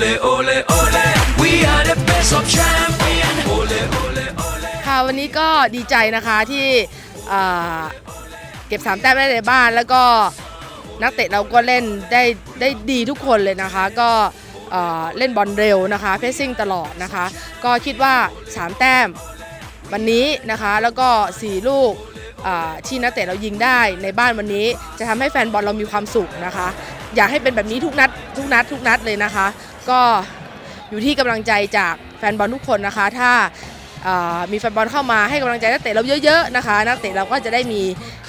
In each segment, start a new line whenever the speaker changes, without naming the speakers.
ole ole ole we are the best of champion ole ole ole
ค่ะวันนี้ก็ดีใจนะคะที่เก็บสามแต้มได้ในบ้าน แล้วก็นักเตะเราก็เล่นได้ได้ดีทุกคนเลยนะคะ ก็เเล่นบอลเร็วนะคะเพสซิ่งตลอดนะคะ ก็คิดว่า 3 แต้มวันนี้นะคะ แล้วก็ 4 ลูก ที่นักเตะเรายิงได้ในบ้านวันนี้ จะทำให้แฟนบอลเรามีความสุขนะคะ อยากให้เป็นแบบนี้ทุกนัดทุกนัดทุกนัดเลยนะคะ ก็อยู่ที่กำลังใจจากแฟนบอลทุกคนนะคะ ถ้ามีแฟนบอลเข้ามาให้กำลังใจนักเตะเราเยอะๆนะคะ นักเตะเราก็จะได้มี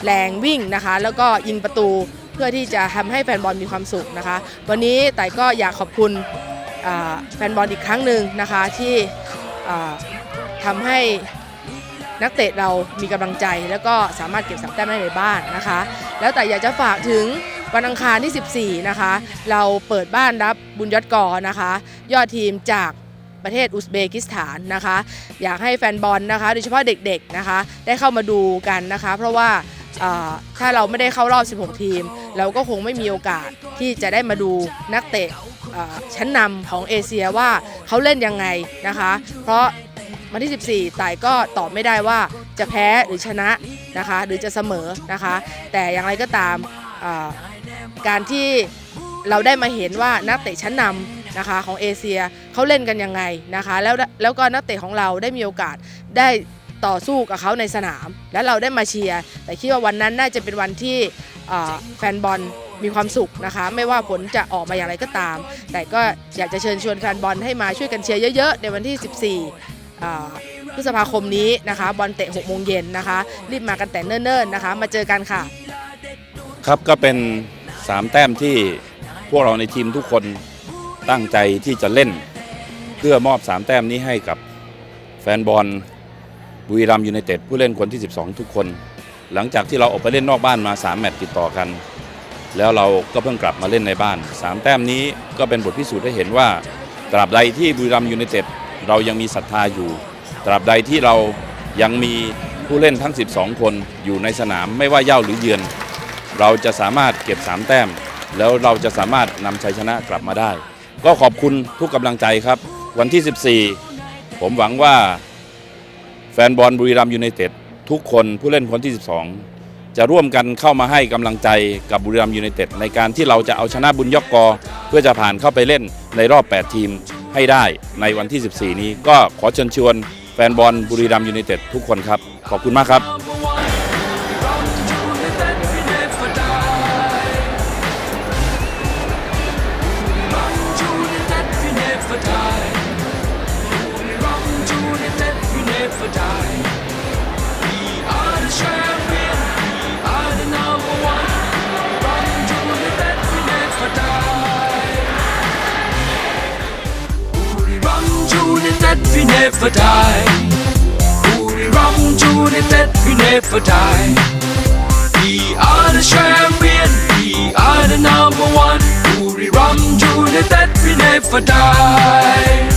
แรงวิ่งนะคะ แล้วก็ยิงประตูเพื่อที่จะทำให้แฟนบอลมีความสุขนะคะ วันนี้ไต่ก็อยากขอบคุณแฟนบอลอีกครั้งหนึ่งนะคะที่อ่าทำให้ นักเตะเรามีกำลังใจ แล้วก็สามารถเก็บสามแต้มได้ในบ้านนะคะ แล้วแต่อยากจะฝากถึงวันอังคารที่ 14 นะคะ เราเปิดบ้านรับบุญยอดกอนะคะ ยอดทีมจากประเทศอุซเบกิสถานนะคะ อยากให้แฟนบอลนะคะ โดยเฉพาะเด็กๆนะคะ ได้เข้ามาดูกันนะคะ เพราะว่าถ้าเราไม่ได้เข้ารอบ 16 ทีม เราก็คงไม่มีโอกาสที่จะได้มาดูนักเตะชั้นนำของเอเชียว่าเขาเล่นยังไงนะคะ เพราะ วันที่ 14 ต่ายก็ตอบไม่ได้ว่าจะแพ้หรือชนะนะคะ หรือจะเสมอนะคะ แต่อย่างไรก็ตามการที่เราได้มาเห็นว่านักเตะชั้นนำนะคะของเอเชียเขาเล่นกันยังไงนะคะ แล้วแล้วก็นักเตะของเราได้มีโอกาสได้ต่อสู้กับเขาในสนาม แล้วเราได้มาเชียร์แต่คิดว่าวันนั้นน่าจะเป็นวันที่แฟนบอลมีความสุขนะคะ ไม่ว่าผลจะออกมาอย่างไรก็ตาม แต่ก็อยากจะเชิญชวนแฟนบอลให้มาช่วยกันเชียร์เยอะๆ ในวันที่ 14เอ่ พฤษภาคมนี้นะคะ บอลเตะ6โมงเย็นนะคะ รีบมากันแต่เนิ่นๆนะคะ มาเจอกันค่ะ
ครับก็เป็น 3 แต้มที่พวกเราในทีมทุกคนตั้งใจที่จะเล่น เพื่อมอบ 3 แต้มนี้ให้กับแฟนบอลบุรีรัมยูไนเต็ดผู้เล่นคนที่ 12 ทุกคน หลังจากที่เราออกไปเล่นนอกบ้านมา 3 แมตช์ติดต่อกัน แล้วเราก็เพิ่งกลับมาเล่นในบ้าน 3 แต้มนี้ก็เป็นบทพิสูจน์ให้เห็นว่าตราบใดที่บุรีรัมย์ยูไนเต็ด เรายังมีศรัทธาอยู่ ตราบใดที่เรายังมีผู้เล่นทั้ง 12 คนอยู่ในสนามไม่ว่าเย่าหรือเยือน เราจะสามารถเก็บ 3 แต้ม แล้วเราจะสามารถนำชัยชนะกลับมาได้ ก็ขอบคุณทุกกำลังใจครับ วันที่ 14 ผมหวังว่าแฟนบอลบุรีรัมย์ยูไนเต็ดทุกคนผู้เล่นคนที่ 12 จะร่วมกันเข้ามาให้กำลังใจกับบุรีรัมย์ยูไนเต็ดในการที่เราจะเอาชนะบุญยกกอ เพื่อจะผ่านเข้าไปเล่นในรอบ 8 ทีม ให้ได้ในวันที่ 14 นี้ก็ขอเชิญชวนแฟนบอลบุรีรัมย์ยูไนเต็ดทุกคนครับ ขอบคุณมากครับ
we never die. We run to the dead, we never die. We are the champion, we are the number one. We run to the dead, we never die.